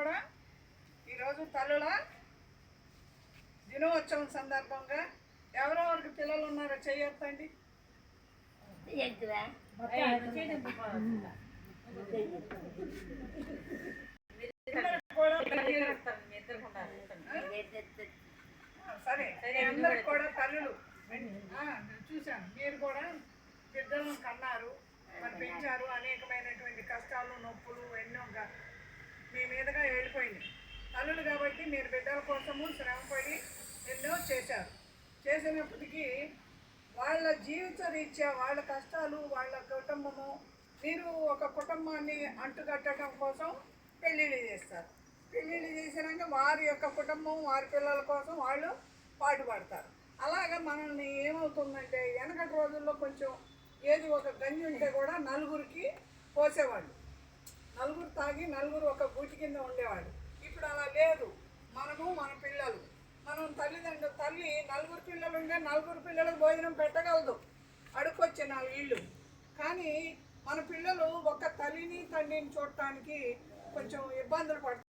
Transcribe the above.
కూడా ఈరోజు తల్లుల దినోత్సవం సందర్భంగా ఎవరెవరికి పిల్లలు ఉన్నారో చేయొద్దండి కూడా సరే అందరికి కూడా తల్లులు. చూశాను. మీరు కూడా బిడ్డలను కన్నారు మరి పెంచారు అనేకమైనటువంటి కష్టాలు నొప్పులు ఎన్నో మీ మీద తల్లులు కాబట్టి మీరు బిడ్డల కోసము శ్రమపడి ఎన్నో చేశారు చేసినప్పటికీ వాళ్ళ జీవిత రీత్యా వాళ్ళ కష్టాలు వాళ్ళ కుటుంబము మీరు ఒక కుటుంబాన్ని అంటుకట్టడం కోసం పెళ్ళిళ్ళు చేస్తారు. పెళ్ళిళ్ళు చేసినాక వారి యొక్క కుటుంబం వారి పిల్లల కోసం వాళ్ళు పాటుపడతారు. అలాగా మనల్ని ఏమవుతుందంటే వెనకటి రోజుల్లో కొంచెం ఏది ఒక గంజి ఉంటే కూడా నలుగురికి పోసేవాళ్ళు. నలుగురు తాగి నలుగురు ఒక గూటి కింద ఉండేవాళ్ళు. ఇప్పుడు అలా లేదు. మనము మన పిల్లలు. మనం తల్లిదండ్రులు తల్లి నలుగురు పిల్లలు ఉంటే నలుగురు పిల్లలకు భోజనం పెట్టగలదు. అడుకొచ్చే నాలుగు ఇళ్ళు కానీ మన పిల్లలు ఒక తల్లిని తండ్రిని చూడటానికి కొంచెం ఇబ్బందులు పడుతుంది